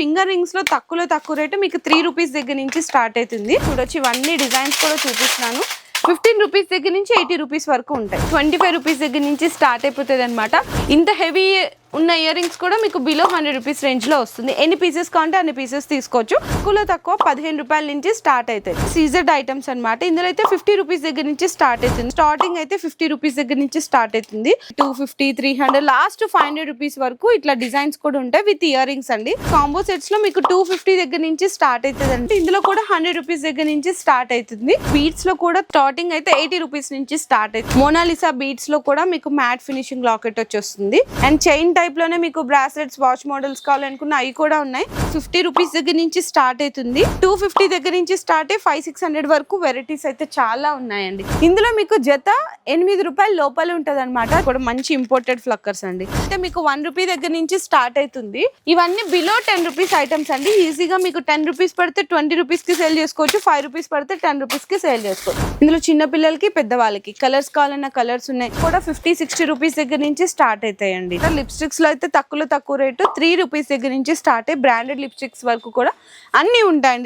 Finger రింగ్స్లో తక్కువలో తక్కువ rate మీకు త్రీ రూపీస్ దగ్గర నుంచి స్టార్ట్ అవుతుంది. చూడొచ్చు ఇవన్నీ డిజైన్స్ కూడా చూపిస్తున్నాను. ఫిఫ్టీన్ రూపీస్ దగ్గర నుంచి ఎయిటీ రూపీస్ వరకు ఉంటాయి. ట్వంటీ ఫైవ్ రూపీస్ దగ్గర నుంచి స్టార్ట్ అయిపోతుంది అనమాట ఇంత హెవీ ఉన్న ఇయర్ రింగ్స్ కూడా మీకు బిలో హండ్రెడ్ రూపీస్ రేంజ్లో వస్తుంది. ఎన్ని పీసెస్ కావాలంటే అన్ని పీసెస్ తీసుకోవచ్చు. తక్కువలో తక్కువ పదిహేను రూపాయల నుంచి స్టార్ట్ అవుతాయి. సీజర్డ్ ఐటమ్స్ అన్నమాట. ఇందులో అయితే ఫిఫ్టీ రూపీస్ దగ్గర నుంచి స్టార్ట్ అవుతుంది. స్టార్టింగ్ అయితే ఫిఫ్టీ రూపీస్ దగ్గర నుంచి స్టార్ట్ అవుతుంది. Two fifty three hundred last five hundred rupees వరకు ఇట్లా డిజైన్స్ కూడా ఉంటాయి విత్ ఇయర్ రింగ్స్ అండి. కాంబో సెట్స్లో మీకు టూ ఫిఫ్టీ దగ్గర నుంచి స్టార్ట్ అవుతుంది అంటే ఇందులో కూడా హండ్రెడ్ రూపీస్ దగ్గర నుంచి స్టార్ట్ అవుతుంది. బీట్స్లో కూడా స్టార్టింగ్ అయితే ఎయిటీ రూపీస్ నుంచి స్టార్ట్ అవుతుంది. మోనాలిసా బీట్స్లో కూడా మీకు మ్యాట్ ఫినిషింగ్ లాకెట్ వచ్చేస్తుంది. అండ్ చైన్ టైప్లోనే మీకు బ్రాస్లెట్స్ వాచ్ మోడల్స్ కావాలనుకున్న అవి కూడా ఉన్నాయి. ఫిఫ్టీ రూపీస్ దగ్గర నుంచి స్టార్ట్ అవుతుంది. టూ ఫిఫ్టీ దగ్గర నుంచి స్టార్ట్ అయ్యి ఫైవ్ సిక్స్ హండ్రెడ్ వరకు వెరైటీస్ అయితే చాలా ఉన్నాయండి. ఇందులో మీకు జత ఎనిమిది రూపాయల లోపల ఉంటుంది అనమాట కూడా మంచి ఇంపోర్టెడ్ ఫ్లక్కర్స్ అండి. అయితే మీకు వన్ రూపీ దగ్గర నుంచి స్టార్ట్ అవుతుంది. ఇవన్నీ బిలో టెన్ రూపీస్ ఐటమ్స్ అండి. ఈజీగా మీకు టెన్ రూపీస్ పడితే ట్వంటీ రూపీస్కి సేల్ చేసుకోవచ్చు. ఫైవ్ రూపీస్ పడితే టెన్ రూపీస్కి సేల్ చేసుకోవచ్చు. ఇందులో చిన్న పిల్లలకి పెద్దవాళ్ళకి కలర్స్ కావాలన్న కలర్స్ ఉన్నాయి. కూడా ఫిఫ్టీ సిక్స్టీ రూపీస్ దగ్గర నుంచి స్టార్ట్ అవుతాయండి. లిప్స్టిక్ లిప్స్టిక్స్లో అయితే తక్కువలో తక్కువ రేటు త్రీ రూపీస్ దగ్గర నుంచి స్టార్ట్ అయ్యి బ్రాండెడ్ లిప్స్టిక్స్ వరకు కూడా అన్నీ ఉంటాయండి.